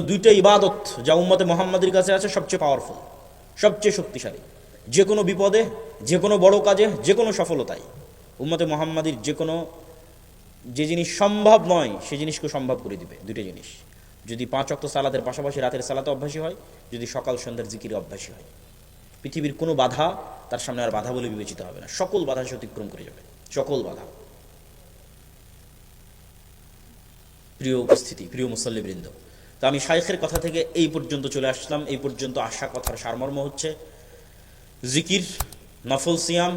দুইটা ইবাদত যা উম্মতে মোহাম্মদের কাছে আছে সবচেয়ে পাওয়ারফুল সবচেয়ে শক্তিশালী। যে কোনো বিপদে, যে কোনো বড় কাজে, যে কোনো সফলতায় উম্মতে মোহাম্মদীর যে কোনো, যে জিনিস সম্ভব নয়, সে জিনিসকে সম্ভব করে দিবে দুটো জিনিস। যদি পাঁচ অক্ত সালাদের পাশাপাশি রাতের সালাতে অভ্যাসী হয়, যদি সকাল সন্ধ্যার জিকিরে অভ্যাসী হয়। পৃথিবীর কোনো বাধা তার সামনে আর বাধা বলে বিবেচিত হবে না। সকল বাধা সে অতিক্রম করে যাবে। সকল বাধা। প্রিয় উপস্থিতি, প্রিয় মুসল্লিবৃন্দ তো আমি শাইখের কথা থেকে এই পর্যন্ত চলে আসলাম। এই পর্যন্ত আসা কথার সারমর্ম হচ্ছে, জিকির, নফল সিয়াম,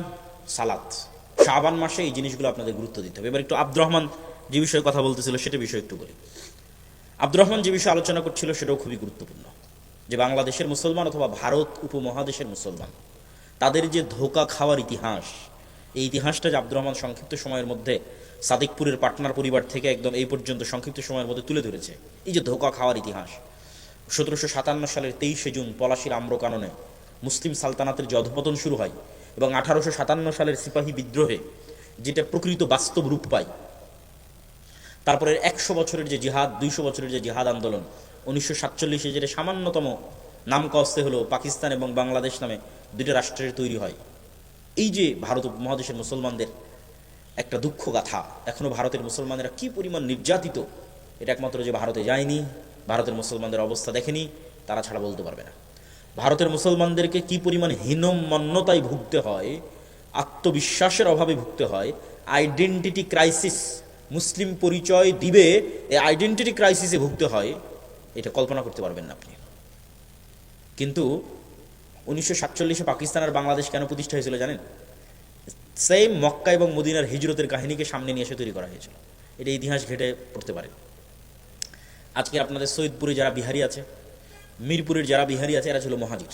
সালাত। শাবান মাসে এই জিনিসগুলো আপনাদের গুরুত্ব দিতে হবে। এবার একটু আব্দুর রহমান যে বিষয়ে কথা বলতেছিল সেটা বিষয়ে একটু বলি। আব্দুর রহমান যে বিষয়ে আলোচনা করছিল সেটাও খুবই গুরুত্বপূর্ণ। যে বাংলাদেশের মুসলমান অথবা ভারত উপমহাদেশের মুসলমান, তাদের যে ধোকা খাওয়ার ইতিহাস এই ইতিহাসটা যে আব্দুর রহমান সংক্ষিপ্ত সময়ের মধ্যে সাদিকপুরের পাটনার পরিবার থেকে একদম এই পর্যন্ত সংক্ষিপ্ত সময়ের মধ্যে তুলে ধরেছে। এই যে ধোকা খাওয়ার ইতিহাস, সতেরোশো সাতান্ন সালের তেইশে জুন পলাশির আম্রকাননে মুসলিম সালতানাতের যে অধপতন শুরু হয় এবং আঠারোশো সাতান্ন সালের সিপাহী বিদ্রোহে যেটা প্রকৃত বাস্তব রূপ পায় তারপরে একশো বছরের যে জিহাদ, দুইশো বছরের যে জিহাদ আন্দোলন, উনিশশো সাতচল্লিশে যেটা সামান্যতম নাম কস্তে হলো পাকিস্তান এবং বাংলাদেশ নামে দুটো রাষ্ট্রের তৈরি হয়। এই যে ভারত উপমহাদেশের মুসলমানদের একটা দুঃখ গাথা এখনও ভারতের মুসলমানেরা কি পরিমাণ নির্যাতিত, এটা একমাত্র যে ভারতে যায়নি, ভারতের মুসলমানদের অবস্থা দেখেনি, তারা ছাড়া বলতে পারবে না। ভারতের মুসলমানদেরকে কি পরিমাণ হীনমন্যতায় ভুগতে হয়, আত্মবিশ্বাসের অভাবে ভুগতে হয় আইডেন্টিটি ক্রাইসিস মুসলিম পরিচয় দিবে, এই আইডেন্টিটি ক্রাইসিসে ভুগতে হয়, এটা কল্পনা করতে পারবেন না আপনি। কিন্তু উনিশশো সাতচল্লিশে পাকিস্তান আর বাংলাদেশ কেন প্রতিষ্ঠা হয়েছিল জানেন? সেম মক্কা এবং মদিনার হিজরতের কাহিনীকে সামনে নিয়ে এসে তৈরি করা হয়েছিল। এটা ইতিহাস ঘেটে পড়তে পারে। আজকে আপনাদের সৈয়দপুরে যারা বিহারি আছে, মিরপুরের যারা বিহারি আছে, এরা ছিল মহাজির।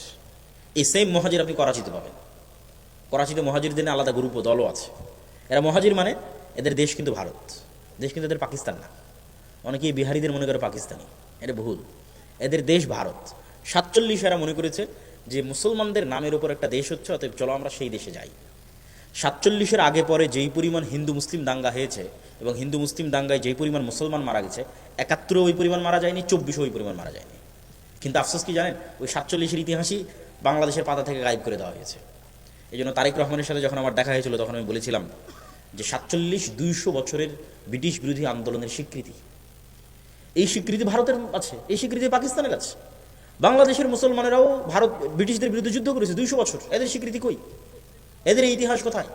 এই সেম মহাজির আপনি করাচিতে পাবেন। করাচিতে মহাজিরদের আলাদা গ্রুপ ও দলও আছে। এরা মহাজির মানে এদের দেশ কিন্তু ভারত। দেশ কিন্তু এদের পাকিস্তান না। অনেকেই বিহারিদের মনে করে পাকিস্তানি। এটা ভুল। এদের দেশ ভারত। সাতচল্লিশ এরা মনে করেছে যে মুসলমানদের নামের উপর একটা দেশ হচ্ছে, অতএব চলো আমরা সেই দেশে যাই। সাতচল্লিশের আগে পরে যেই পরিমাণ হিন্দু মুসলিম দাঙ্গা হয়েছে এবং হিন্দু মুসলিম দাঙ্গায় যেই পরিমাণ মুসলমান মারা গেছে একাত্তরে ওই পরিমাণ মারা যায়নি চব্বিশে ওই পরিমাণ মারা যায়নি। কিন্তু আফসোস কি জানেন? ওই সাতচল্লিশের ইতিহাসই বাংলাদেশের পাতা থেকে গায়েব করে দেওয়া হয়েছে। এই জন্য তারেক রহমানের সাথে যখন আমার দেখা হয়েছিল, তখন আমি বলেছিলাম যে সাতচল্লিশ দুইশো বছরের ব্রিটিশ বিরোধী আন্দোলনের স্বীকৃতি। এই স্বীকৃতি ভারতের আছে, এই স্বীকৃতি পাকিস্তানের আছে। বাংলাদেশের মুসলমানেরাও ভারত, ব্রিটিশদের বিরুদ্ধে যুদ্ধ করেছে দুইশো বছর। এদের স্বীকৃতি কই? এদের এই ইতিহাস কোথায়?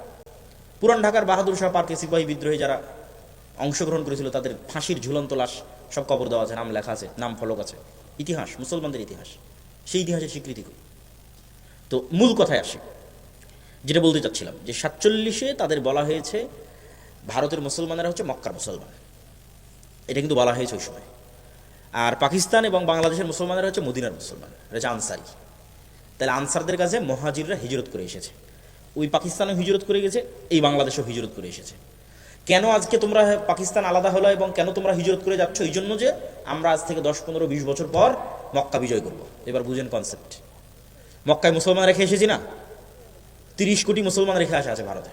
পুরান ঢাকার বাহাদুর শাহ পার্কে সিপাহী বিদ্রোহে যারা অংশগ্রহণ করেছিল, তাদের ফাঁসির ঝুলন্ত লাশ, সব কবর দেওয়া আছে, নাম লেখা আছে, নাম ফলক আছে। ইতিহাস, মুসলমানদের ইতিহাস। সেই ইতিহাসের স্বীকৃতি কই? তো মূল কথায় আসি। যেটা বলতে চাচ্ছিলাম, যে সাতচল্লিশে তাদের বলা হয়েছে, ভারতের মুসলমানেরা হচ্ছে মক্কার মুসলমান। এটা কিন্তু বলা হয়েছে ওই সময়। আর পাকিস্তান এবং বাংলাদেশের মুসলমানেরা হচ্ছে মদিনার মুসলমান, এটা হচ্ছে আনসারি। তাহলে আনসারদের কাছে মহাজিররা হিজরত করে এসেছে। ওই পাকিস্তানও হিজরত করে গেছে, এই বাংলাদেশও হিজরত করে এসেছে। কেন আজকে তোমরা পাকিস্তান আলাদা হলো এবং কেন তোমরা হিজরত করে যাচ্ছ? এই জন্য যে আমরা আজ থেকে দশ, পনেরো, বিশ বছর পর মক্কা বিজয় করব। এবার বুঝেন কনসেপ্ট মক্কায় মুসলমান রেখে এসেছি না? তিরিশ কোটি মুসলমান রেখে আসা আছে ভারতে।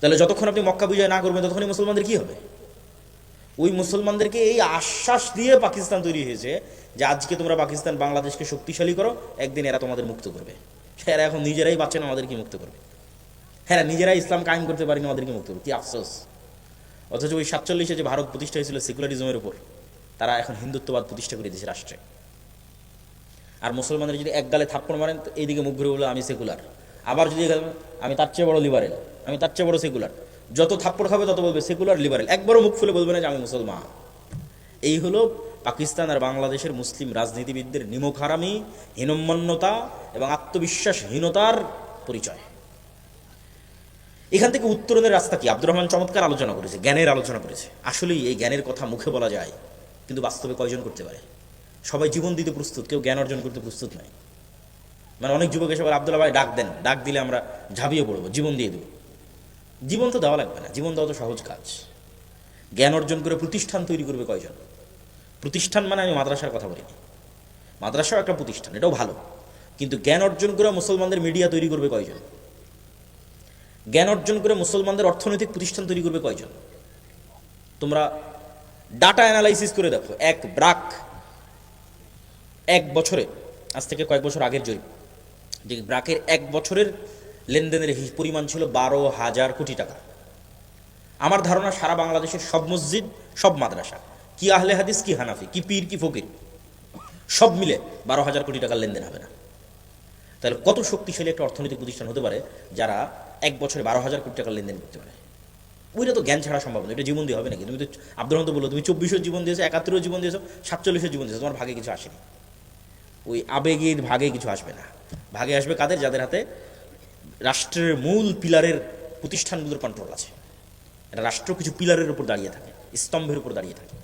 তাহলে যতক্ষণ আপনি মক্কা বিজয় না করবেন, ততক্ষণই মুসলমানদের কি হবে? ওই মুসলমানদেরকে এই আশ্বাস দিয়ে পাকিস্তান তৈরি হয়েছে যে আজকে তোমরা পাকিস্তান বাংলাদেশকে শক্তিশালী করো, একদিন এরা তোমাদের মুক্ত করবে। এরা এখন নিজেরাই পাচ্ছেন, আমাদেরকে মুক্ত করবে। হ্যাঁ নিজেরাই ইসলাম কায়েম করতে পারিনি, আমাদেরকে মুক্ত করবে। কি আফসোস। অথচ ওই সাতচল্লিশে যে ভারত প্রতিষ্ঠা হয়েছিল সেকুলারিজমের উপর, তারা এখন হিন্দুত্ববাদ প্রতিষ্ঠা করে দিয়েছে রাষ্ট্রে। আর মুসলমানদের যদি এক গালে থাপ্পড় মারেন, তো এইদিকে মুখ ঘুরে বলে আমি সেকুলার। আবার যদি আমি তার চেয়ে বড় লিবারেল আমি তার চেয়ে বড় সেকুলার। যত থাপ্পড় খাবে তত বলবে সেকুলার লিবারেল একবারও মুখ খুলে বলবে না যে আমি মুসলমান। এই হলো পাকিস্তান আর বাংলাদেশের মুসলিম রাজনীতিবিদদের নিমক হারামি হীনম্মন্যতা এবং আত্মবিশ্বাসহীনতার পরিচয়। এখান থেকে উত্তরণের রাস্তা কি? আব্দুর রহমান চমৎকার আলোচনা করেছে, জ্ঞানের আলোচনা করেছে। আসলেই এই জ্ঞানের কথা মুখে বলা যায়, কিন্তু বাস্তবে কয়জন করতে পারে? সবাই জীবন দিতে প্রস্তুত, কেউ জ্ঞান অর্জন করতে প্রস্তুত নয়। মানে অনেক যুবক এসে বলে, আবদুল্লাহ ভাই, ডাক দেন। ডাক দিলে আমরা ঝাঁপিয়ে পড়ব, জীবন দিয়ে দেবো। জীবন তো দেওয়া লাগবে না। জীবন দেওয়া তো সহজ কাজ। জ্ঞান অর্জন করে প্রতিষ্ঠান তৈরি করবে কয়জন? প্রতিষ্ঠান মানে আমি মাদ্রাসার কথা বলিনি। মাদ্রাসাও একটা প্রতিষ্ঠান, এটাও ভালো। কিন্তু জ্ঞান অর্জন করে মুসলমানদের মিডিয়া তৈরি করবে কয়জন? জ্ঞান অর্জন করে মুসলমানদের অর্থনৈতিক প্রতিষ্ঠান তৈরি করবে কয়জন? তোমরা ডাটা অ্যানালাইসিস করে দেখো, এক ব্রাক, এক বছরে, আজ থেকে কয়েক বছর আগের জরিপ, যে ব্রাকের এক বছরের লেনদেনের পরিমাণ ছিল বারো হাজার কোটি টাকা। আমার ধারণা সারা বাংলাদেশের সব মসজিদ, সব মাদ্রাসা, কি আহলে হাদিস, কি হানাফি, কি পীর, কি ফকির, সব মিলে বারো হাজার কোটি টাকার লেনদেন হবে না। তাহলে কত শক্তিশালী একটা অর্থনৈতিক প্রতিষ্ঠান হতে পারে যারা এক বছরে বারো হাজার কোটি টাকার লেনদেন করতে পারে? ওইটা তো জ্ঞান ছাড়া সম্ভব না, এটা জীবন দিয়ে হবে নাকি? তুমি তো আব্দুল রহমান বলল, তুমি চব্বিশের জীবন দিয়েছ একাত্তরের জীবন দিয়েছ সাতচল্লিশের জীবন দিয়েছ, তোমার ভাগে কিছু আসেনি। ওই আবেগের ভাগে কিছু আসবে না। ভাগে আসবে কাদের? যাদের হাতে রাষ্ট্রের মূল পিলারের প্রতিষ্ঠানগুলোর কন্ট্রোল আছে। এটা রাষ্ট্র কিছু পিলারের উপর দাঁড়িয়ে থাকে, স্তম্ভের উপর দাঁড়িয়ে থাকে।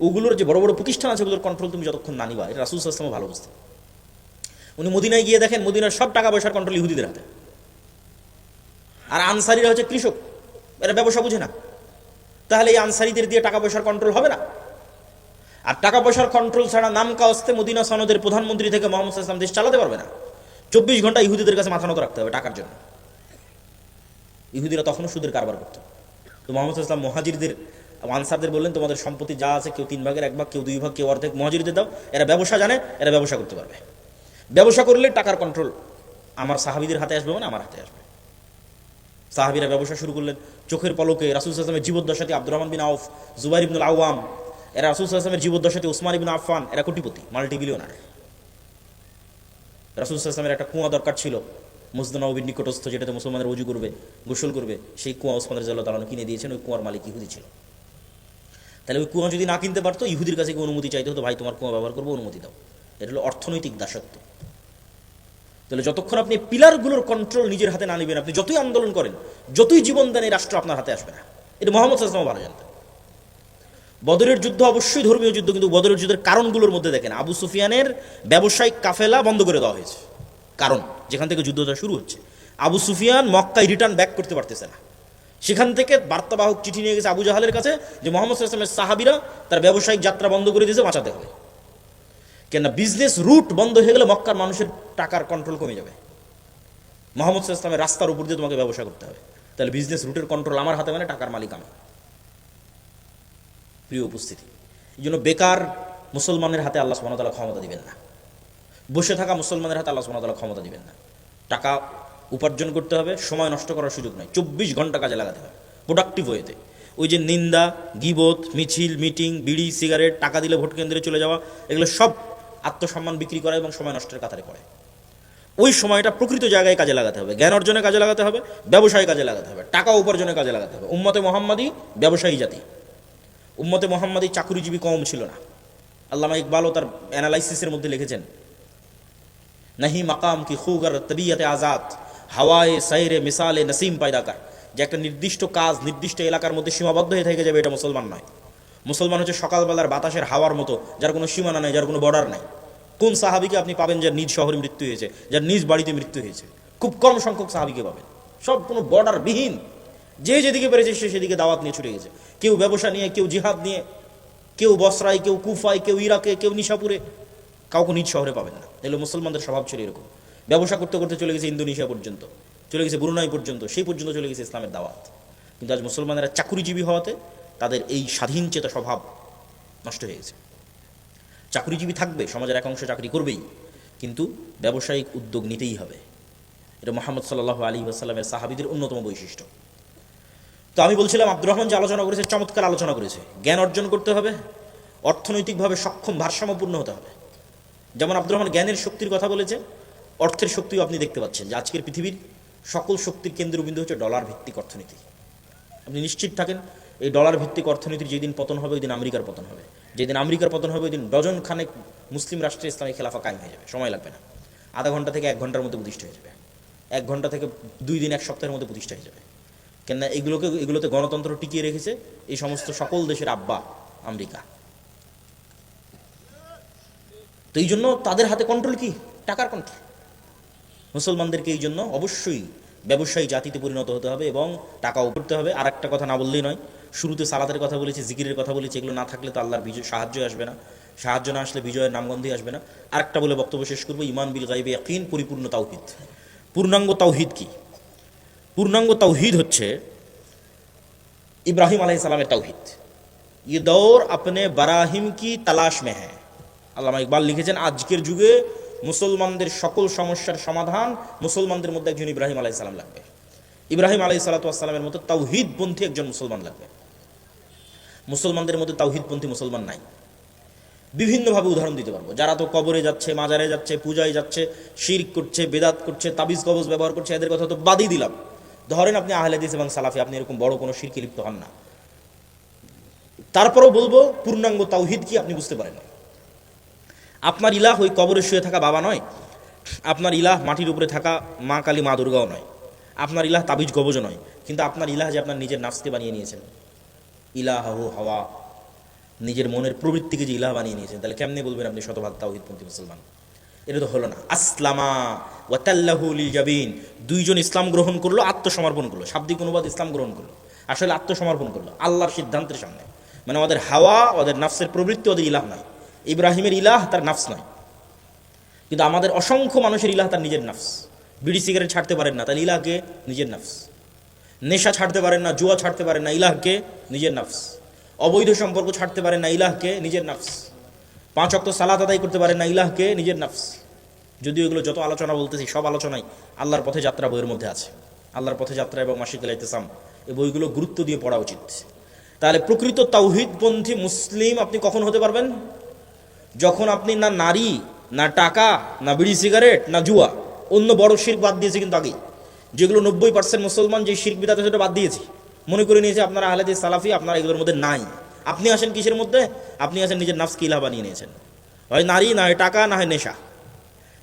ওগুলোর যে বড় বড় প্রতিষ্ঠান আছে ওগুলোর কন্ট্রোল তুমি যতক্ষণ না নিবা, এটা রাসুল সাল্লামও ভালো বুঝতে উনি মদিনায় গিয়ে দেখেন, মদিনার সব টাকা পয়সার কন্ট্রোল ইহুদিদের হাতে। আর আনসারিরা হচ্ছে কৃষক, এরা ব্যবসা বুঝে না। তাহলে এই আনসারিদের দিয়ে টাকা পয়সার কন্ট্রোল হবে না? আর টাকা পয়সার কন্ট্রোল ছাড়া নাম কাওয়াস্তে মদিনা সনদের প্রধানমন্ত্রী থেকে মোহাম্মদ ইসলাম দেশ চালাতে পারবে না। চব্বিশ ঘণ্টা ইহুদিদের কাছে মাথা নত রাখতে হবে টাকার জন্য। ইহুদিরা তখনও সুদের কারবার করতো। তো মোহাম্মদ ইসলাম মহাজিরদের, আনসারদের বললেন, তোমাদের সম্পত্তি যা আছে, কেউ তিন ভাগের, এক ভাগ, কেউ দুই ভাগ, কেউ অর্ধেক মহাজিরদের দাও। এরা ব্যবসা জানে, এরা ব্যবসা করতে পারবে। ব্যবসা করলে টাকার কন্ট্রোল আমার সাহাবিদের হাতে আসবে মানে আমার হাতে আসবে। সাহাবিরা ব্যবসা শুরু করলেন। চোখের পলকে রাসুল আসলামের জীবদ্দশাতে আব্দুর রহমান বিন আউফ, জুবাইর ইবনুল আওয়াম এরা রাসুল আসলামের জীবদ্দশাতে উসমান ইবিন আফফান, এরা কোটিপতি মাল্টি বিলিয়নার রাসুল আসলামের একটা কুয়া দরকার ছিল। মুসদ নবীর নিকটস্থ, যেটাতে মুসলমানদের উজু করবে, গোসল করবে, সেই কুয়া ওসমান রাজ্লাহ তালানো কিনে দিয়েছেন, ওই কুয়ার মালিক ইহুদি ছিল। তাহলে ওই কুয়া যদি না কিনতে পারতো, ইহুদির কাছে অনুমতি চাইতে হতো, ভাই, তোমার কুয়া ব্যবহার করব, অনুমতি দাও। এটা হলো অর্থনৈতিক দাসত্ব। তাহলে যতক্ষণ আপনি পিলারগুলোর কন্ট্রোল নিজের হাতে না নেবেন, আপনি যতই আন্দোলন করেন, যতই জীবন দেন এই রাষ্ট্র আপনার হাতে আসবে না। এটা মোহাম্মদ সাল্লাম ভালো জানতেন। বদরের যুদ্ধ অবশ্যই ধর্মীয় যুদ্ধ, কিন্তু বদরের যুদ্ধের কারণগুলোর মধ্যে দেখেন। আবু সুফিয়ানের ব্যবসায়িক কাফেলা বন্ধ করে দেওয়া হয়েছে। কারণ, যেখান থেকে যুদ্ধটা শুরু হচ্ছে। আবু সুফিয়ান মক্কায় রিটার্ন ব্যাক করতে পারতেছে না। সেখান থেকে বার্তাবাহক চিঠি নিয়ে গেছে আবু জাহালের কাছে যে মোহাম্মদ সাল্লামের সাহাবিরা তার ব্যবসায়িক যাত্রা বন্ধ করে দিয়েছে, বাঁচাতে হবে। কেন বিজনেস রুট বন্ধ হয়ে গেলে মক্কার মানুষের টাকার কন্ট্রোল কমে যাবে। মোহাম্মদ ইসলামের রাস্তার উপর দিয়ে তোমাকে ব্যবসা করতে হবে। তাহলে বিজনেস রুটের কন্ট্রোল আমার হাতে মানে টাকার মালিক আমি প্রিয় উপস্থিতি। এই জন্য বেকার মুসলমানের হাতে আল্লাহ সুবাহতাল্লাহ ক্ষমতা দিবেন না। বসে থাকা মুসলমানের হাতে আল্লাহ সুবাহতাল্লাহ ক্ষমতা দিবেন না। টাকা উপার্জন করতে হবে, সময় নষ্ট করার সুযোগ নয় চব্বিশ ঘণ্টা কাজে লাগাতে হবে প্রোডাক্টিভ ওয়েতে ওই যে নিন্দা, গিবত, মিছিল, মিটিং, বিড়ি, সিগারেট, টাকা দিলে ভোট কেন্দ্রে চলে যাওয়া, এগুলো সব আত্মসম্মান বিক্রি করা এবং সময় নষ্টের কাতারে পড়ে। ওই সময়টা প্রকৃত জায়গায় কাজে লাগাতে হবে। জ্ঞান অর্জনে কাজে লাগাতে হবে, ব্যবসায় কাজে লাগাতে হবে, টাকা উপার্জনে কাজে লাগাতে হবে। উম্মতে মোহাম্মদী, ব্যবসায়ী জাতি। উম্মতে মোহাম্মদী চাকুরিজীবী কম ছিল না। আল্লামা ইকবালও তার অ্যানালাইসিসের মধ্যে লিখেছেন, নাহি মাকাম কি খুগর তবিয়তে আজাদ হাওয়ায়ে সাইরে মিসালে নসিম পায়দাকার যে একটা নির্দিষ্ট কাজ নির্দিষ্ট এলাকার মধ্যে সীমাবদ্ধ হয়ে থেকে যাবে, এটা মুসলমান নয়। মুসলমান হচ্ছে সকালবেলার বাতাসের হাওয়ার মতো, যার কোনো সীমানা নেই, যার কোনো বর্ডার নেই। কোন সাহাবিকে আপনি পাবেন যার নিজ শহরে মৃত্যু হয়েছে, যার নিজ বাড়িতে মৃত্যু হয়েছে? খুব কম সংখ্যক সাহাবিকে পাবেন। সব কোনো বর্ডার বিহীন। যে যেদিকে পেরেছে সে সেদিকে দাওয়াত নিয়ে ছুটে গেছে। কেউ ব্যবসা নিয়ে, কেউ জিহাদ নিয়ে, কেউ বসরায়, কেউ কুফায়, কেউ ইরাকে, কেউ নিশাপুরে। কাউকে নিজ শহরে পাবেন না। তাহলে মুসলমানদের স্বভাব ছিল এরকম। ব্যবসা করতে করতে চলে গেছে ইন্দোনেশিয়া পর্যন্ত, চলে গেছে ব্রুনাই পর্যন্ত, সেই পর্যন্ত চলে গেছে ইসলামের দাওয়াত। কিন্তু আজ মুসলমানেরা চাকুরিজীবী হওয়াতে তাদের এই স্বাধীন চেতা স্বভাব নষ্ট হয়ে গেছে। চাকুরিজীবী থাকবে, সমাজের এক অংশ চাকরি করবেই, কিন্তু ব্যবসায়িক উদ্যোগ নিতেই হবে। এটা মোহাম্মদ সাল্লাহ আলী আসাল্লামের সাহাবিদের অন্যতম বৈশিষ্ট্য। তো আমি বলছিলাম আব্দুর রহমান যে আলোচনা করেছে, চমৎকার আলোচনা করেছে। জ্ঞান অর্জন করতে হবে, অর্থনৈতিকভাবে সক্ষম, ভারসাম্যপূর্ণ হতে হবে। যেমন আব্দুর রহমান জ্ঞানের শক্তির কথা বলেছে, অর্থের শক্তিও আপনি দেখতে পাচ্ছেন যে আজকের পৃথিবীর সকল শক্তির কেন্দ্রবিন্দু হচ্ছে ডলার ভিত্তিক অর্থনীতি। আপনি নিশ্চিত থাকেন, এই ডলার ভিত্তিক অর্থনীতির যেদিন পতন হবে ওই দিন আমেরিকার পতন হবে। যেদিন আমেরিকার পতন হবে ওই দিন ডজন খানেক মুসলিম রাষ্ট্রে ইসলামী খেলাফা কায়েম হয়ে যাবে, সময় লাগবে না। আধা ঘণ্টা থেকে এক ঘণ্টার মধ্যে প্রতিষ্ঠা হয়ে যাবে। এক ঘণ্টা থেকে দুই দিন, এক সপ্তাহের মধ্যে প্রতিষ্ঠা হয়ে যাবে। কেননা এগুলোকে, এগুলোতে গণতন্ত্র টিকিয়ে রেখেছে এই সমস্ত সকল দেশের আব্বা আমেরিকা। তো এই জন্য তাদের হাতে কন্ট্রোল কি? টাকার কন্ট্রোল মুসলমানদেরকে এই জন্য অবশ্যই ব্যবসায়ী জাতিতে পরিণত হতে হবে এবং টাকাও করতে হবে। আর একটা কথা না বললেই নয়, শুরুতে সালাতের কথা বলেছি, জিকিরের কথা বলেছি, এগুলো না থাকলে তো আল্লাহর বিজয়, সাহায্য আসবে না। সাহায্য না আসলে বিজয়ের নামগন্ধই আসবে না। আরেকটা বলে বক্তব্য শেষ করব ইমান বিল গাইবে ইয়াকিন, পরিপূর্ণ তাওহিদ। পূর্ণাঙ্গ তাওহিদ কি? পূর্ণাঙ্গ তাওহিদ হচ্ছে ইব্রাহিম আলাই সালামের তাওহিদ ये दौर अपने बराहिम की तलाश में है আল্লামা ইকবাল লিখেছেন আজকের যুগে মুসলমানদের সকল সমস্যার সমাধান মুসলমানদের মধ্যে একজন ইব্রাহিম আলাই সালাম লাগবে ইব্রাহিম আলাই সালাতামের মতো তাওহিদপন্থী একজন মুসলমান লাগবে মুসলমানদের মধ্যে তাওহিদপন্থী মুসলমান নাই বিভিন্নভাবে উদাহরণ দিতে পারবো যারা তো কবরে যাচ্ছে মাজারে যাচ্ছে পূজায় যাচ্ছে শিরক করছে বেদাত করছে তাবিজ কবজ ব্যবহার করছে এদের কথা তো বাদই দিলাম ধরেন আপনি আহলেদিস এবং সালাফি, আপনি এরকম বড় কোনো শিরকে লিপ্ত হন না। তারপরেও বলব, পূর্ণাঙ্গ তাওহিদ কি আপনি বুঝতে পারেন? আপনার ইলাহ ওই কবরে শুয়ে থাকা বাবা নয়, আপনার ইলাহ মাটির উপরে থাকা মা কালী মা দুর্গাও নয়, আপনার ইলাহ তাবিজ কবজও নয়, কিন্তু আপনার ইলাহ যে আপনার নিজের নাফসকে বানিয়ে নিয়েছেন। ইলাহ হাওয়া, নিজের মনের প্রবৃত্তিকে যে ইলাহ বানিয়ে নিয়েছেন, তাহলে কেমনে বলবেন আপনি শতভাগ তাওহিদপন্থী মুসলমান? এটা তো হলো না। আসলামা ওয়াতাল্লাহু লিল জাবিন। দুইজন ইসলাম গ্রহণ করল, আত্মসমর্পণ করল। শাব্দিক অনুবাদ ইসলাম গ্রহণ করল। আসলে আত্মসমর্পণ করল, আল্লাহর সিদ্ধান্তের সামনে। মানে ওদের হাওয়া, ওদের নাফসের প্রবৃত্তি, ওদের ইলাহ নয় ইব্রাহিমের ইলাহ তার নাফস নয়। কিন্তু আমাদের অসংখ্য মানুষের ইলাহ তার নিজের নাফস। বিড়ি সিগারেট ছাড়তে পারেন না, তাহলে ইলাহকে নিজের নাফস। নেশা ছাড়তে পারেন না, জুয়া ছাড়তে পারেন না, ইলাহকে নিজের নাফস। অবৈধ সম্পর্ক ছাড়তে পারেন না, ইলাহকে নিজের নাফস। পাঁচ অক্ত সালাত আদায় করতে পারেন না ইলাহকে নিজের নাফস। যদিও এগুলো যত আলোচনা বলতেছি, সব আলোচনাই আল্লাহর পথে যাত্রা বইয়ের মধ্যে আছে। আল্লাহর পথে যাত্রা এবং মাসিক ইলাইতেসাম এই বইগুলো গুরুত্ব দিয়ে পড়া উচিত। তাহলে প্রকৃত তাওহিদপন্থী মুসলিম আপনি কখন হতে পারবেন? যখন আপনি না নারী, না টাকা, না বিড়ি সিগারেট, না জুয়া, অন্য বড় শিল্প বাদ দিয়েছে কিন্তু আগেই। যেগুলো নব্বই পার্সেন্ট মুসলমান যে শির্ক বিদাতে সেটা বাদ দিয়েছে। মনে করে নিয়েছে আপনারা আহলেদি সালাফি আপনারা এগুলোর মধ্যে নাই। আপনি আসেন কিসের মধ্যে? আপনি আসেন নিজের নাফস কিলা বানিয়ে নিয়েছেন। হয় নারী, না হয় টাকা, না হয় নেশা।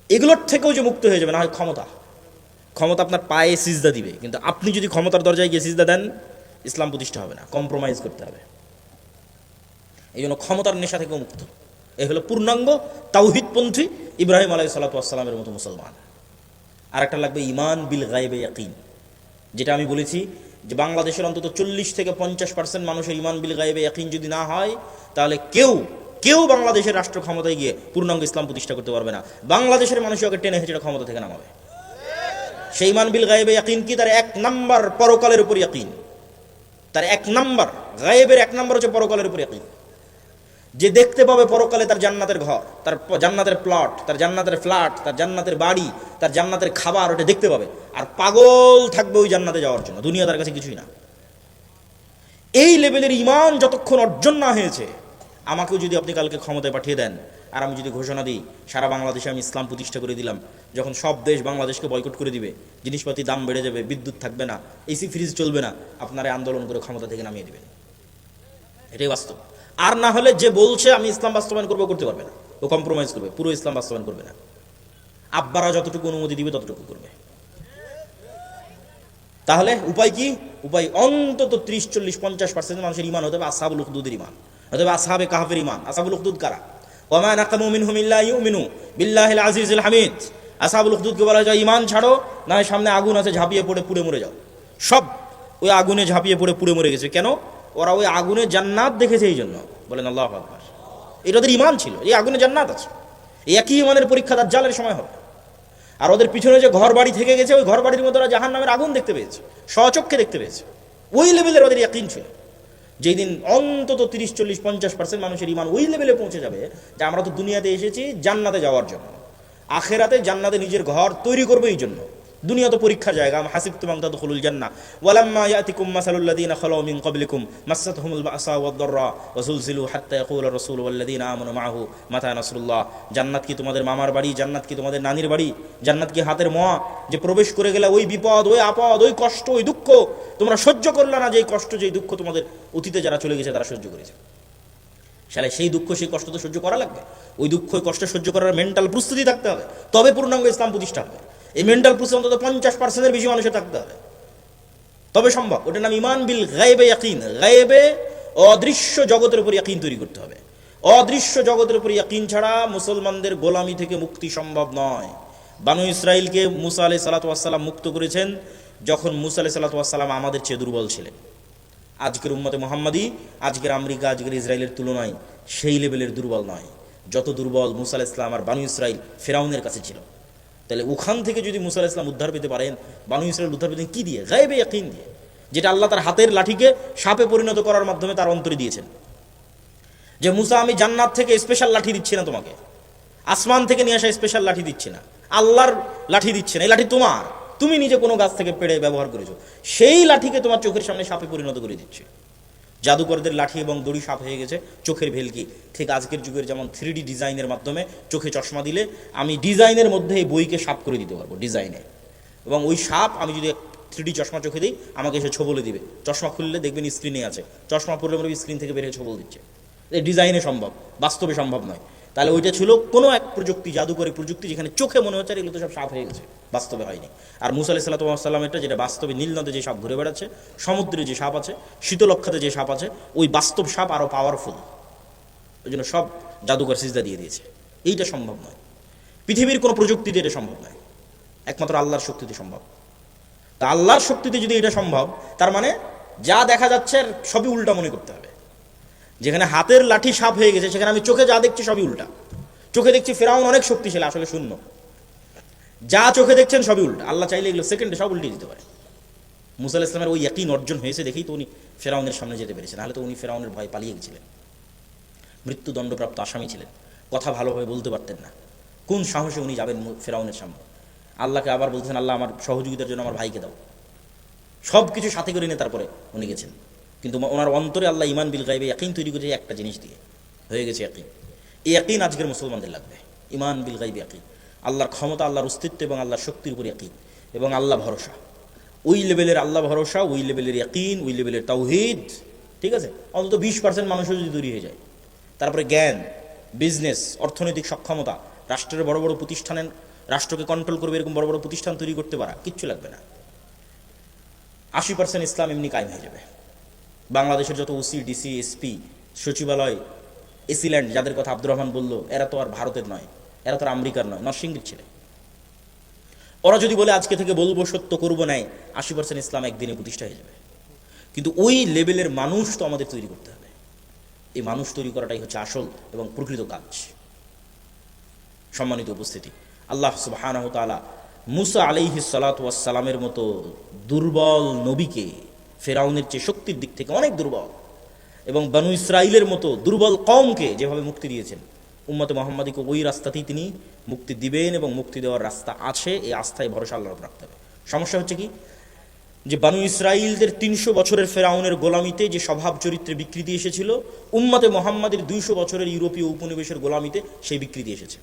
এগুলোর থেকেও যে মুক্ত হয়ে যাবে, না হয় ক্ষমতা। ক্ষমতা আপনার পায়ে সিজদা দিবে। কিন্তু আপনি যদি ক্ষমতার দরজায় গিয়ে সিজদা দেন, ইসলাম প্রতিষ্ঠা হবে না। কম্প্রোমাইজ করতে হবে। এই জন্য ক্ষমতার নেশা থেকেও মুক্ত। এই হলো পূর্ণাঙ্গ তাওহিদপন্থী ইব্রাহিম আলাই সাল্লাতামের মতো মুসলমান। আর একটা লাগবে ইমান বিল গাইবে ইয়াকিন। যেটা আমি বলেছি যে বাংলাদেশের অন্তত চল্লিশ থেকে পঞ্চাশ পার্সেন্ট মানুষের ইমান বিল গাইবে একই যদি না হয়, তাহলে কেউ কেউ বাংলাদেশের রাষ্ট্র ক্ষমতায় গিয়ে পূর্ণাঙ্গ ইসলাম প্রতিষ্ঠা করতে পারবে না। বাংলাদেশের মানুষ ওকে টেনে হেঁচড়ে ক্ষমতা থেকে নামাবে। সেই ইমান বিল গায়েবে ইয়াকিন কি? তার এক নাম্বার পরকালের উপর ইয়াকিন। তার এক নাম্বার, গায়েবের এক নাম্বার হচ্ছে পরকালের উপর ইয়াকিন। যে দেখতে পাবে পরকালে তার জান্নাতের ঘর, তার জান্নাতের প্লট তার জান্নাতের ফ্ল্যাট তার জান্নাতের বাড়ি, তার জান্নাতের খাবার, ওটা দেখতে পাবে। আর পাগল থাকবে ওই জান্নাতে যাওয়ার জন্য, দুনিয়া তার কাছে কিছুই না। এই লেভেলের ইমান যতক্ষণ অর্জন না হয়েছে, আমাকেও যদি আপনি কালকে ক্ষমতায় পাঠিয়ে দেন, আর আমি যদি ঘোষণা দিই, সারা বাংলাদেশে আমি ইসলাম প্রতিষ্ঠা করে দিলাম, যখন সব দেশ বাংলাদেশকে বয়কট করে দিবে, জিনিসপাতির দাম বেড়ে যাবে, বিদ্যুৎ থাকবে না, এসি ফ্রিজ চলবে না, আপনারা আন্দোলন করে ক্ষমতা থেকে নামিয়ে দেবেন। এটাই বাস্তব। আর না হলে যে বলছে, আমি ইসলাম বাস্তবায়ন করব করতে পারবে না। ও কম্প্রোমাইজ করবে, পুরো ইসলাম বাস্তবায়ন করবে না। আব্বারা যতটুকু অনুমতি দিবে, ততটুকু করবে। তাহলে উপায় কি? উপায় অন্তত ত্রিশ, চল্লিশ, পঞ্চাশ পার্সেন্ট মানুষের ইমান হতে হবে আসাবুল উখদুদের ইমান হতে হবে আসাবে কাহাফের ইমান আসাবুল উখদুদ কারা? ওমা ঝাঁপিয়ে পড়ে, পুড়ে মরে যাও। সব ওই আগুনে ঝাঁপিয়ে পড়ে, পুড়ে মরে গেছে। কেন? ওরা ওই আগুনে জান্নাত দেখেছে এই জন্য। বলেন আল্লাহ আকবার। এটা ওদের ইমান ছিল, এই আগুনে জান্নাত আছে। একই ইমানের পরীক্ষা তার জালের সময় হবে। আর ওদের পিছনে যে ঘর বাড়ি থেকে গেছে, ওই ঘর বাড়ির মধ্যে ওরা জাহান নামের আগুন দেখতে পেয়েছে, স্বচক্ষে দেখতে পেয়েছে। ওই লেভেলের ওদের ইয়াকিন ছিল। যেই দিন অন্তত তিরিশ, চল্লিশ, পঞ্চাশ পার্সেন্ট মানুষের ইমান ওই লেভেলে পৌঁছে যাবে যে আমরা তো দুনিয়াতে এসেছি জান্নাতে যাওয়ার জন্য। আখেরাতে জান্নাতে নিজের ঘর তৈরি করবে এই জন্য। দুনিয়া তো পরীক্ষা জায়গা হাসিব তুমাং তাদখুলুল জান্নাহ। ওয়ালাম্মা ইয়াতিকুম মাসালুল্লাযীনা খালাউ মিন ক্বাবলিকুম মাসাতহুমুল বাসা ওয়াদ-দাররা ওয়া যুলজিলু হাত্তা ইয়াকুলা রাসূল ওয়াল্লাযীনা আমানু মাআহু মাতা নাসরুল্লাহ। জান্নাত কি তোমাদের মামার বাড়ি, জান্নাত কি তোমাদের নানির বাড়ি, জান্নাত কি হাতের মোয়া? যে প্রবেশ করে গেলে ওই বিপদ, ওই আপদ, ওই কষ্ট, ওই দুঃখ, তোমরা সহ্য করলে না যে কষ্ট, যে দুঃখ তোমাদের অতীতে যারা চলে গেছে তারা সহ্য করেছে। শালে, সেই দুঃখ, সেই কষ্ট তো সহ্য করা লাগবে। ওই দুঃখ, ওই কষ্ট সহ্য করার মেন্টাল প্রস্তুতি থাকতে হবে। তবে পূর্ণাঙ্গ ইসলাম প্রতিষ্ঠা হবে। এই মেন্টাল প্রস্তুতি অন্তত পঞ্চাশ পার্সেন্টের বেশি মানুষের থাকতে হবে। তবে সম্ভব, ওটার নাম ইমান বিল গায়েবে ইয়াকিন। গায়েবে অদৃশ্য জগতের উপর ইয়াকিন তৈরি করতে হবে। অদৃশ্য জগতের উপর ইয়াকিন ছাড়া মুসলমানদের গোলামি থেকে মুক্তি সম্ভব নয়। বানু ইসরায়েলকে মুসা আলাই সালাতাম মুক্ত করেছেন যখন মুসা আলাই সালাতাম আমাদের চেয়ে দুর্বল ছিলেন। আজকের উম্মতে মোহাম্মদী, আজকের আমেরিকা, আজকের ইসরায়েলের তুলনায় সেই লেভেলের দুর্বল নয়। যত দুর্বল মুসা আলাহ ইসলাম আর বানু ইসরায়েল ফেরাউনের কাছে ছিল। তাহলে ওখান থেকে যদি মুসা ইসলাম উদ্ধার পেতে পারেন, বানু ইসরায়েল উদ্ধার পেতেন কি দিয়ে? গায়েবে ইয়াকিন দিয়ে। যেটা আল্লাহ তার হাতের লাঠিকে সাপে পরিণত করার মাধ্যমে তার অন্তরে দিয়েছেন। যে মুসা, আমি জান্নাত থেকে স্পেশাল লাঠি দিচ্ছি না তোমাকে। আসমান থেকে নিয়ে আসা স্পেশাল লাঠি দিচ্ছি না। আল্লাহর লাঠি দিচ্ছে না। এই লাঠি তোমার। তুমি নিজে কোনো গাছ থেকে পেড়ে ব্যবহার করেছ। সেই লাঠিকে তোমার চোখের সামনে সাপে পরিণত করে দিচ্ছে। জাদুকরদের লাঠি এবং দড়ি সাপ হয়ে গেছে, চোখের ভেলকি। ঠিক আজকের যুগের যেমন থ্রি ডিজাইনের মাধ্যমে চোখে চশমা দিলে আমি ডিজাইনের মধ্যে এই বইকে সাপ করে দিতে পারব, ডিজাইনে। এবং ওই সাপ, আমি যদি থ্রি চশমা চোখে দিই, আমাকে এসে ছবলে দিবে। চশমা খুললে দেখবেন স্ক্রিনে আছে। চশমা পড়লে স্ক্রিন থেকে বেরিয়ে ছবল দিচ্ছে। এই ডিজাইনে সম্ভব, বাস্তবে সম্ভব নয়। তাহলে ওইটা ছিল কোনো এক প্রযুক্তি, জাদুকরী প্রযুক্তি যেখানে চোখে মনে হচ্ছে এগুলো তো সব সাপ হয়ে গেছে, বাস্তবে হয়নি। আর মুসা আলাহ সাল্লামেরটা যেটা বাস্তবে নীল নদে যে সাপ ঘুরে বেড়াচ্ছে, সমুদ্রে যে সাপ আছে শীতলক্ষাতে যে সাপ আছে, ওই বাস্তব সাপ আরও পাওয়ারফুল ওই জন্য সব জাদুকর সিজদা দিয়ে দিয়েছে। এইটা সম্ভব নয়। পৃথিবীর কোনো প্রযুক্তিতে এটা সম্ভব নয়। একমাত্র আল্লাহর শক্তিতে সম্ভব। তা আল্লাহর শক্তিতে যদি এটা সম্ভব, তার মানে যা দেখা যাচ্ছে আর সবই উল্টা মনে করতে হবে। যেখানে হাতের লাঠি সাপ হয়ে গেছে, সেখানে আমি চোখে যা দেখছি সবই উল্টা। চোখে দেখছি ফেরাউন অনেক শক্তিশালী, আসলে শূন্য। যা চোখে দেখছেন সবই উল্টা। আল্লাহ চাইলে এগুলো সেকেন্ডে সব উল্টে দিতে পারে। মুসা ইসলামের ওই একই অর্জন হয়েছে দেখেই তো উনি ফেরাউনের সামনে যেতে পেরেছেন। নাহলে তো উনি ফেরাউনের ভয় পালিয়ে গেছিলেন। মৃত্যুদণ্ডপ্রাপ্ত আসামি ছিলেন। কথা ভালোভাবে বলতে পারতেন না। কোন সাহসে উনি যাবেন ফেরাউনের সামনে? আল্লাহকে আবার বলতেছেন আল্লাহ আমার সহযোগিতার জন্য আমার ভাইকে দাও। সব কিছু সাথে করে নিয়ে তারপরে উনি গেছেন। কিন্তু ওনার অন্তরে আল্লাহ ইমান বিল গাইবে একইন তৈরি করেছে একটা জিনিস দিয়ে। হয়ে গেছে একই এই একইন আজকের মুসলমানদের লাগবে। ইমান বিল গাইবে একই আল্লাহর ক্ষমতা, আল্লাহর অস্তিত্ব এবং আল্লাহর শক্তির উপর একই এবং আল্লাহ ভরসা। ওই লেভেলের আল্লাহ ভরসা, ওই লেভেলের ইয়াকিন, ওই লেভেলের তাওহিদ, ঠিক আছে? অন্তত বিশ পার্সেন্ট মানুষও যদি তৈরি হয়ে যায়। তারপরে জ্ঞান বিজনেস অর্থনৈতিক সক্ষমতা, রাষ্ট্রের বড় বড় প্রতিষ্ঠানের, রাষ্ট্রকে কন্ট্রোল করবে এরকম বড় বড় প্রতিষ্ঠান তৈরি করতে পারা, কিচ্ছু লাগবে না। আশি পার্সেন্ট ইসলাম এমনি কায়েম হয়ে যাবে। বাংলাদেশের যত ওসি, ডিসি, এসপি, সচিবালয়, এসিল্যান্ড যাদের কথা আব্দুর রহমান বলল, এরা তো আর ভারতের নয়, এরা তো আমেরিকার নয়, নরসিংদীর ছেলে। ওরা যদি বলে আজকে থেকে বলব সত্য করব নাই, আশি পার্সেন্ট ইসলাম একদিনে প্রতিষ্ঠা হয়ে যাবে। কিন্তু ওই লেভেলের মানুষ তো আমাদের তৈরি করতে হবে। এই মানুষ তৈরি করাটাই হচ্ছে আসল এবং প্রকৃত কাজ। সম্মানিত উপস্থিতি, আল্লাহ তাআলা মুসা আলাইহি সালামের মতো দুর্বল নবীকে ফেরাউনের চেয়ে শক্তির দিক থেকে অনেক দুর্বল। এবং বানু ইসরাইলের মতো দুর্বল কমকে যেভাবে মুক্তি দিয়েছেন, উম্মতে মোহাম্মদীকে ওই রাস্তাতেই তিনি মুক্তি দিবেন এবং মুক্তি দেওয়ার রাস্তা আছে এই আস্থায় ভরসা আল্লাহর উপর রাখতে হবে সমস্যা হচ্ছে কি? যে বানু ইসরাইলদের তিনশো বছরের ফেরাউনের গোলামিতে যে স্বভাব চরিত্রে বিকৃতি এসেছিল, উম্মাতে মোহাম্মদের দুইশো বছরের ইউরোপীয় উপনিবেশের গোলামিতে সেই বিকৃতি এসেছে।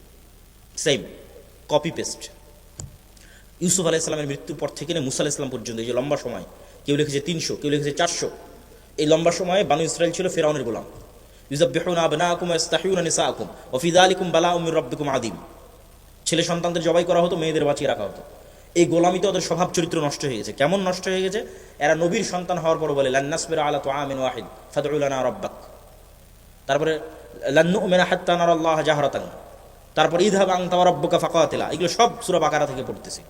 সেম কপি পেস্ট ইউসুফ আলাইসালামের মৃত্যুর পর থেকে মুসা আলাইসলাম পর্যন্ত, এই যে লম্বা সময় কেউ লিখেছে তিনশো, কেউ লিখেছে চারশো। এই লম্বা সময়ে বানু ইসরাইল ছিল ফেরাউনের গোলাম। ছেলে সন্তানদের জবাই করা হতো, মেয়েদের বাঁচিয়ে রাখা হতো। এই গোলামিতে ওদের স্বভাব চরিত্র নষ্ট হয়ে গেছে। কেমন নষ্ট হয়ে গেছে? এরা নবীর সন্তান হওয়ার পর বলে তারপরে লান্নু মেনা হাত্তা নারাল্লাহ জাহরাতান। তারপর ইদহাব আং তাওয়া রব্বুকা এগুলো সব সূরা বাকারা থেকে পড়তেছি।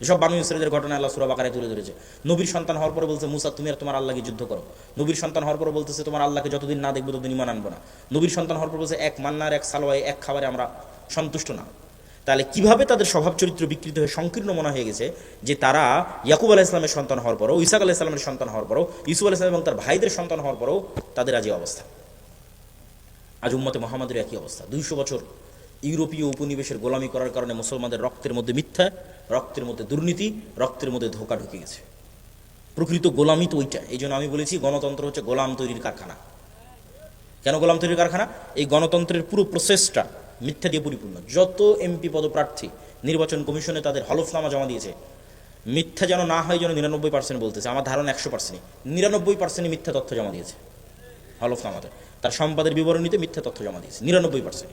এসব বানু ইসরায়েলের ঘটনা আল্লাহ সূরা বাকারায় তুলে ধরেছে। নবীর সন্তান হওয়ার পরে বলছে, মুসা, তুমি আর তোমার আল্লাহকে যুদ্ধ করো। নবীর সন্তান হওয়ার পরে বলতেছে, তোমার আল্লাহকে যতদিন না দেখব, ততদিন ইমান আনব না। নবীর সন্তান হওয়ার পর বলছে, এক মান্নার, এক সালোয়ায়, এক খাবারে আমরা সন্তুষ্ট না। তাহলে কীভাবে তাদের স্বভাব চরিত্র বিকৃত হয়ে সংকীর্ণ মনে হয়ে গেছে যে তারা ইয়াকুব আলাহ ইসলামের সন্তান হওয়ার পরও ইসাক আলাহ ইসলামের সন্তান হওয়ার পরও ইসুফ আলাহ ইসলাম এবং তার ভাইদের সন্তান হওয়ার পরও তাদের আজ অবস্থা। আজ উম্মতে মোহাম্মদের একই অবস্থা। দুইশো বছর ইউরোপীয় উপনিবেশের গোলামি করার কারণে মুসলমানদের রক্তের মধ্যে মিথ্যা, রক্তের মধ্যে দুর্নীতি, রক্তের মধ্যে ধোকা ঢুকে গেছে। প্রকৃত গোলামি তো ওইটা এই জন্য আমি বলেছি, গণতন্ত্র হচ্ছে গোলাম তৈরির কারখানা। কেন গোলাম তৈরির কারখানা? এই গণতন্ত্রের পুরো প্রসেসটা মিথ্যা দিয়ে পরিপূর্ণ। যত এমপি পদপ্রার্থী, নির্বাচন কমিশনে তাদের হলফনামা জমা দিয়েছে, মিথ্যা যেন না হয় যেন নিরানব্বই পার্সেন্ট বলতেছে। আমার ধারণা একশো পার্সেন্টই নিরানব্বই পার্সেন্টই মিথ্যা তথ্য জমা দিয়েছে। হলফনামাতে। তার সম্পাদের বিবরণীতে মিথ্যা তথ্য জমা দিয়েছে। নিরানব্বই পার্সেন্ট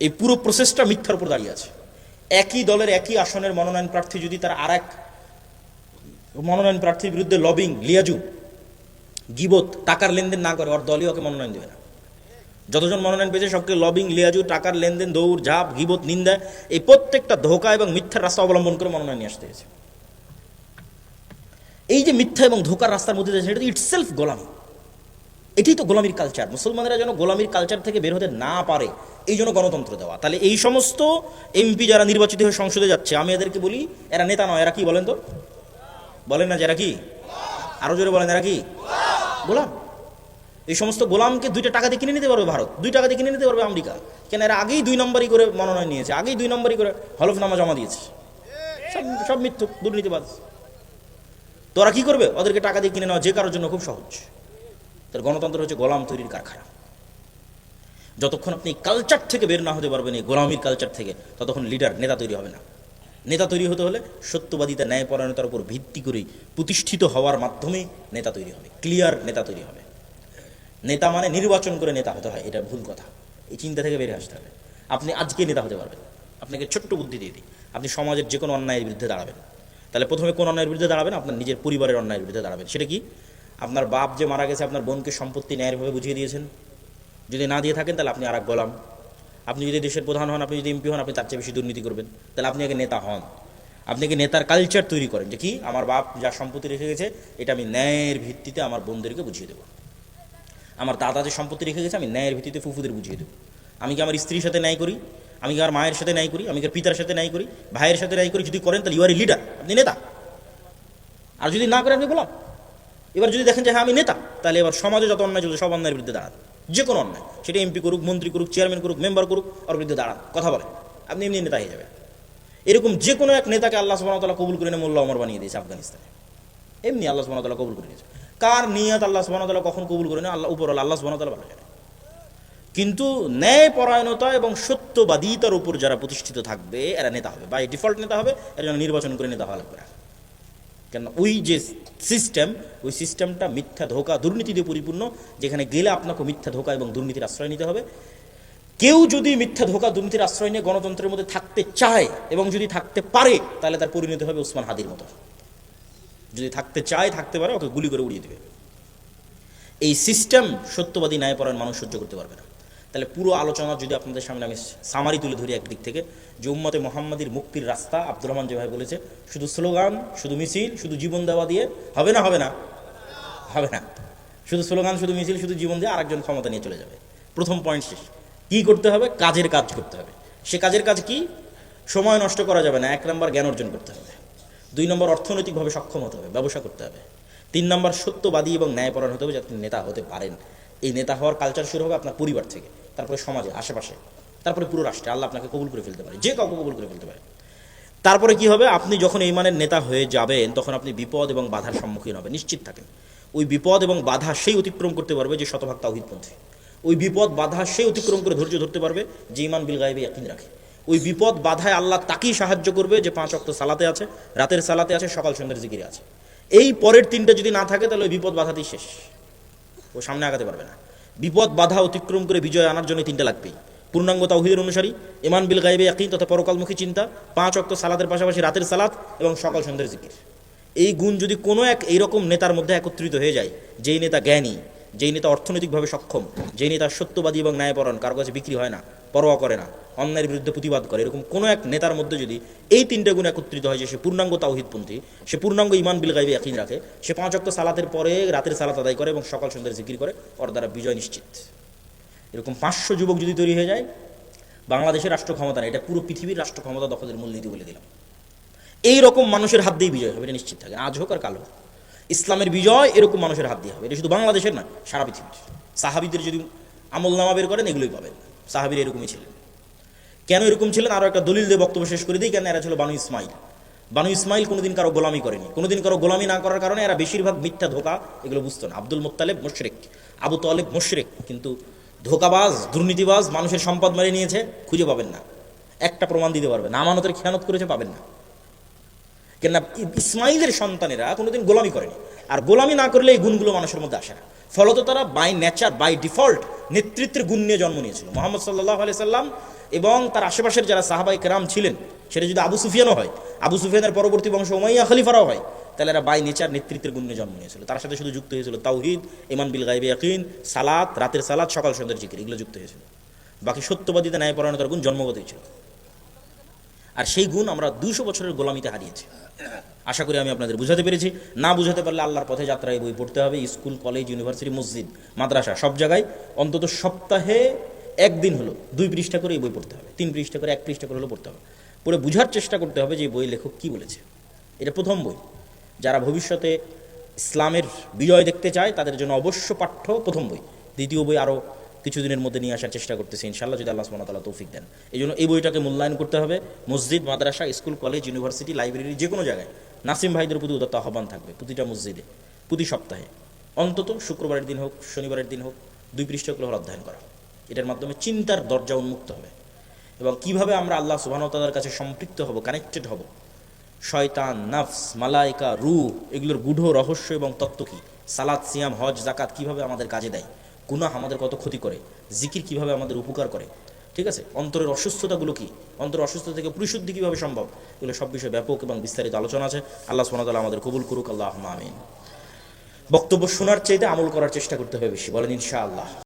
এই পুরো প্রসেসটা মিথ্যার উপর দাঁড়িয়ে আছে। একই দলের একই আসনের মনোনয়ন প্রার্থী যদি তার আর এক মনোনয়ন প্রার্থীর বিরুদ্ধে লবিং লিয়াজু, গিবত, টাকার লেনদেন না করে, ওর দলই ওকে মনোনয়ন দেবে না। যতজন মনোনয়ন পেয়েছে, সবকে লবিং লিয়াজু, টাকার লেনদেন, দৌড়, ঝাপ, গিবত, নিন্দা, এই প্রত্যেকটা ধোকা এবং মিথ্যার রাস্তা অবলম্বন করে মনোনয়ন নিয়ে আসতে হয়েছে। এই যে মিথ্যা এবং ধোকার রাস্তার মধ্যে এটা তো ইটসেলফ গোলামি। এটাই তো গোলামীর কালচার মুসলমানেরা যেন গোলামীর কালচার থেকে বের হতে না পারে, এই জন্য গণতন্ত্র দেওয়া। তাহলে এই সমস্ত এমপি যারা নির্বাচিত হয়ে সংসদে যাচ্ছে, আমি এদেরকে বলি, এরা নেতা নয়, এরা কি বলেন তো? বলেন না যারা কি? আরও জোরে বলেন, এরা কি? গোলাম। এই সমস্ত গোলামকে দুইটা টাকা দিয়ে কিনে নিতে পারবে ভারত, দুই টাকা দিয়ে কিনে নিতে পারবে আমেরিকা। কেন এরা আগেই দুই নম্বরই করে মনোনয়ন নিয়েছে, আগেই দুই নম্বরই করে হলফনামা জমা দিয়েছে। সব সব মিথ্যুক দুর্নীতিবাদ তো ওরা কি করবে? ওদেরকে টাকা দিয়ে কিনে নেওয়া যে কারোর জন্য খুব সহজ। তার গণতন্ত্র হচ্ছে গোলাম তৈরির কারখানা। যতক্ষণ আপনি কালচার থেকে বের না হতে পারবেন, এই গোলামির কালচার থেকে, ততক্ষণ লিডার নেতা তৈরি হবে না। নেতা তৈরি হতে হলে সত্যবাদিতা, ন্যায়পরায়ণতার উপর ভিত্তি করে প্রতিষ্ঠিত হওয়ার মাধ্যমে নেতা তৈরি হবে ক্লিয়ার নেতা তৈরি হবে। নেতা মানে নির্বাচন করে নেতা হতে হয়, এটা ভুল কথা। এই চিন্তা থেকে বেরিয়ে আসতে হবে। আপনি আজকে নেতা হতে পারবেন, আপনাকে ছোট্ট বুদ্ধি দিয়ে দিই। আপনি সমাজের যে কোনো অন্যায়ের বিরুদ্ধে দাঁড়াবেন। তাহলে প্রথমে কোন অন্যায়ের বিরুদ্ধে দাঁড়াবেন? আপনার নিজের পরিবারের অন্যায়ের বিরুদ্ধে দাঁড়াবেন। সেটা কি? আপনার বাপ যে মারা গেছে, আপনার বোনকে সম্পত্তি ন্যায়ভাবে বুঝিয়ে দিয়েছেন। যদি না দিয়ে থাকেন, তাহলে আপনি আর এক গোলাম। আপনি যদি দেশের প্রধান হন, আপনি যদি এমপি হন, আপনি তার চেয়ে বেশি দুর্নীতি করবেন। তাহলে আপনি আগে নেতা হন। আপনি আগে নেতার কালচার তৈরি করেন যে কি, আমার বাপ যা সম্পত্তি রেখে গেছে, এটা আমি ন্যায়ের ভিত্তিতে আমার বোনদেরকে বুঝিয়ে দেবো। আমার দাদা যে সম্পত্তি রেখে গেছে, আমি ন্যায়ের ভিত্তিতে ফুফুদের বুঝিয়ে দেবো। আমি কি আমার স্ত্রীর সাথে ন্যায় করি? আমি কি আমার মায়ের সাথে ন্যায় করি? আমি কি পিতার সাথে ন্যায় করি? ভাইয়ের সাথে ন্যায় করি? যদি করেন, তাহলে ইউ আর লিডার আপনি নেতা। আর যদি না করেন, আপনি গোলাম। এবার যদি দেখেন যে হ্যাঁ আমি নেতা, তাহলে এবার সমাজে যত অন্যায় চলছে, সব অন্যায়ের বিরুদ্ধে দাঁড়ান। যে কোনো অন্যায়, সেটা এমপি করুক, মন্ত্রী করুক চেয়ারম্যান করুক মেম্বার করুক, ওর বিরুদ্ধে দাঁড়ান, কথা বলেন। আপনি এমনি নেতা হয়ে যাবেন। এরকম যে কোনো এক নেতাকে আল্লাহ সুবাহতাল্লাহ কবুল করে মোল্লা অমর বানিয়ে দিয়েছে আফগানিস্তানে। এমনি আল্লাহ সুবাহতাল্লাহ কবুল করে নিয়েছে। কার নিয়ত আল্লাহ সুবাহতাল্লাহ কখন কবুল করে নেয়? আল্লাহ উপর আল্লাহ সুবাহতাল্লাহ ভালো জানে। কিন্তু ন্যায় পরায়ণতা এবং সত্যবাদিতার উপর যারা প্রতিষ্ঠিত থাকবে, এরা নেতা হবে। বা ডিফল্ট নেতা হবে, এরা যেন নির্বাচন করে নেতা হওয়া লাগবে কেন ওই যে সিস্টেম ওই সিস্টেমটা মিথ্যা ধোকা, দুর্নীতি দিয়ে পরিপূর্ণ, যেখানে গেলে আপনাকে মিথ্যা ধোকা এবং দুর্নীতির আশ্রয় নিতে হবে। কেউ যদি মিথ্যা ধোকা, দুর্নীতির আশ্রয় নিয়ে গণতন্ত্রের মধ্যে থাকতে চায় এবং যদি থাকতে পারে, তাহলে তার পরিণতি হবে ওসমান হাদির মতো। যদি থাকতে চায়, থাকতে পারে, ওকে গুলি করে উড়িয়ে দেবে। এই সিস্টেম সত্যবাদী, ন্যায়পরায়ণ মানুষ সহ্য করতে পারবে না। তাহলে পুরো আলোচনা যদি আপনাদের সামনে আমি সামারি তুলে ধরি একদিক থেকে, যে উম্মতে মোহাম্মদীর মুক্তির রাস্তা আব্দুর রহমান যেভাবে বলেছে, শুধু স্লোগান, শুধু মিছিল, শুধু জীবন দেওয়া দিয়ে, হবে না হবে না হবে না। শুধু স্লোগান, শুধু মিছিল, শুধু জীবন দিয়ে আরেকজন ক্ষমতা নিয়ে চলে যাবে। প্রথম পয়েন্ট শেষ। কী করতে হবে? কাজের কাজ করতে হবে। সে কাজের কাজ কি? সময় নষ্ট করা যাবে না, এক নম্বর জ্ঞান অর্জন করতে হবে। দুই নম্বর অর্থনৈতিকভাবে সক্ষম হতে হবে, ব্যবসা করতে হবে। তিন নম্বর সত্যবাদী এবং ন্যায়পরায়ণ হতে হবে যাতে নেতা হতে পারেন। এই নেতা হওয়ার কালচার শুরু হবে আপনার পরিবার থেকে। তারপরে সমাজে, আশেপাশে, তারপরে পুরো রাষ্ট্রে, আল্লাহ আপনাকে কবুল করে ফেলতে পারে, যে কাউকে কবুল করে ফেলতে পারে। তারপরে কি হবে? আপনি যখন এই মানের নেতা হয়ে যাবেন, তখন আপনি বিপদ এবং বাধার সম্মুখীন হবে নিশ্চিত থাকেন। ওই বিপদ এবং বাধা সেই অতিক্রম করতে পারবে যে শতভাগ তাওহিদপন্থী। ওই বিপদ, বাধা সেই অতিক্রম করে ধৈর্য ধরতে পারবে যে ইমান বিল গায়েবে ইয়াকিন রাখে। ওই বিপদ, বাধায় আল্লাহ তাকেই সাহায্য করবে যে পাঁচ অক্ট সালাতে আছে, রাতের সালাতে আছে, সকাল সন্ধ্যার জিকিরে আছে। এই পরের তিনটা যদি না থাকে, তাহলে ওই বিপদ, বাধাতেই শেষ। ও সামনে আগাতে পারবে না। বিপদ, বাধা অতিক্রম করে বিজয় আনার জন্য তিনটা লাগবে। পূর্ণাঙ্গ তাহিদের অনুসারী ইমান বিল গাইবে একই তথা পরকালমুখী চিন্তা, পাঁচ অক্ত সালাদের পাশাপাশি রাতের সালাদ এবং সকাল সন্ধ্যের জিকির। এই গুণ যদি কোনো এক এইরকম নেতার মধ্যে একত্রিত হয়ে যায়, যেই নেতা জ্ঞানী, যেই নেতা অর্থনৈতিকভাবে সক্ষম, যেই নেতা সত্যবাদী এবং ন্যায়পরণ কারও কাছে বিক্রি হয় না, পরোয়া করে না অন্যায়ের বিরুদ্ধে প্রতিবাদ করে। এরকম কোনো এক নেতার মধ্যে যদি এই তিনটে গুণ একত্রিত হয় যে সে পূর্ণাঙ্গ তাওহিদপন্থী, সে পূর্ণাঙ্গ ইমান বিল গাইবে একই রাখে, সে পাঁচ অক্ত সালাতের পরে রাতের সালাত আদায় করে এবং সকাল সন্ধ্যার জিকির করে, ওর দ্বারা বিজয় নিশ্চিত। এরকম পাঁচশো যুবক যদি তৈরি হয়ে যায়, বাংলাদেশের রাষ্ট্র ক্ষমতা না এটা পুরো পৃথিবীর রাষ্ট্র ক্ষমতা দখলের মূলনীতি বলে দিলাম। এই রকম মানুষের হাত দিয়েই বিজয় হবে, এটা নিশ্চিত থাকে, আজ হোক আর কাল হোক। ইসলামের বিজয় এরকম মানুষের হাত দিয়ে হবে, এটা শুধু বাংলাদেশের না সারা পৃথিবীর। সাহাবিদের যদি আমল নামা বের করেন, এগুলোই পাবেন। সাহাবির এরকমই ছিলেন। কেন এরকম ছিলেন? আরও একটা দলিল দিয়ে বক্তব্য শেষ করে দিই, কেন এরা ছিল বানু ইসমাইল। বানু ইসমাইল কোনোদিন কারও গোলামি করেনি। কোনোদিন কারও গোলামি না করার কারণে এরা বেশিরভাগ মিথ্যা ধোকা এগুলো বুঝতো না। আব্দুল মোত্তালেব মুশরেক, আবু তালেব মুশরেক, কিন্তু ধোকাবাজ, দুর্নীতিবাজ মানুষের সম্পদ মেরে নিয়েছে, খুঁজে পাবেন না। একটা প্রমাণ দিতে পারবেন না। আমানতের খেয়ানত করেছে, পাবেন না। কেননা ইসমাইলের সন্তানেরা কোনোদিন গোলামি করেনি। আর গোলামি না করলে এই গুণগুলো মানুষের মধ্যে আসে না। ফলত তারা বাই নেচার বাই ডিফল্ট নেতৃত্বের গুণ নিয়ে জন্ম নিয়েছিল। মোহাম্মদ সাল্লাহ আলি সাল্লাম এবং তার আশেপাশের যারা সাহাবাই কেরাম ছিলেন, সেটা যদি আবু সুফিয়ানও হয়, আবু সুফিয়ানের পরবর্তী বংশ উমাইয়া খলিফারাও হয়, তাহলে এরা বাই নেচার নেতৃত্বের গুণে জন্ম নিয়েছিল। তার সাথে শুধু যুক্ত হয়েছিল তাওহিদ ইমান বিল গাইবে ইয়াকিন, সালাত, রাতের সালাত, সকাল সন্ধ্যার জিকির, এগুলো যুক্ত হয়েছিল। বাকি সত্যবাদিতা ন্যায়পরায়ণতার গুণ জন্মগতই ছিল। আর সেই গুণ আমরা দুশো বছরের গোলামিতে হারিয়েছি। আশা করি আমি আপনাদের বুঝাতে পেরেছি। না বুঝাতে পারলে আল্লাহর পথে যাত্রায় বই পড়তে হবে। স্কুল, কলেজ, ইউনিভার্সিটি, মসজিদ, মাদ্রাসা, সব জায়গায় অন্তত সপ্তাহে একদিন হলো, দুই পৃষ্ঠা করে এই বই পড়তে হবে, তিন পৃষ্ঠা করে, এক পৃষ্ঠা করে হলো পড়তে হবে। পড়ে বুঝার চেষ্টা করতে হবে যে বই লেখক কী বলেছে। এটা প্রথম বই। যারা ভবিষ্যতে ইসলামের বিজয় দেখতে চায়, তাদের জন্য অবশ্য পাঠ্য প্রথম বই। দ্বিতীয় বই আরও কিছুদিনের মধ্যে নিয়ে আসার চেষ্টা করতেছি ইনশাল্লাহ যদি আল্লাহ ওয়া তৌফিক দেন। এই জন্য এই বইটাকে মূল্যায়ন করতে হবে। মসজিদ, মাদ্রাসা, স্কুল, কলেজ, ইউনিভার্সিটি, লাইব্রেরি যে কোনো জায়গায়। নাসিম ভাইদের প্রতি উদাত্ত আহ্বান থাকবে প্রতিটা মসজিদে, প্রতি সপ্তাহে। অন্তত শুক্রবারের দিন হোক, শনিবারের দিন হোক, দুই পৃষ্ঠাগুলো অধ্যয়ন করা। এটার মাধ্যমে চিন্তার দরজা উন্মুক্ত হবে। এবং কীভাবে আমরা আল্লাহ সুবাহতালার কাছে সম্পৃক্ত হব কানেক্টেড হব? শয়তান, নাফস মালাইকা রু এগুলোর গূঢ় রহস্য এবং তত্ত্ব কী? সালাদ সিয়াম, হজ জাকাত কীভাবে আমাদের কাজে দেয়? গুনাহ আমাদের কত ক্ষতি করে? জিকির কীভাবে আমাদের উপকার করে? ঠিক আছে? অন্তরের অসুস্থতাগুলো কি? অন্তরের অসুস্থতা থেকে পরিশুদ্ধি কীভাবে সম্ভব? এগুলো সব বিষয়ে ব্যাপক এবং বিস্তারিত আলোচনা আছে। আল্লাহ সুবহানাহু আমাদের কবুল করুক। আল্লাহ আমিন। বক্তব্য শোনার চাইতে আমল করার চেষ্টা করতে হবে বেশি। বলেন ইনশাআল্লাহ।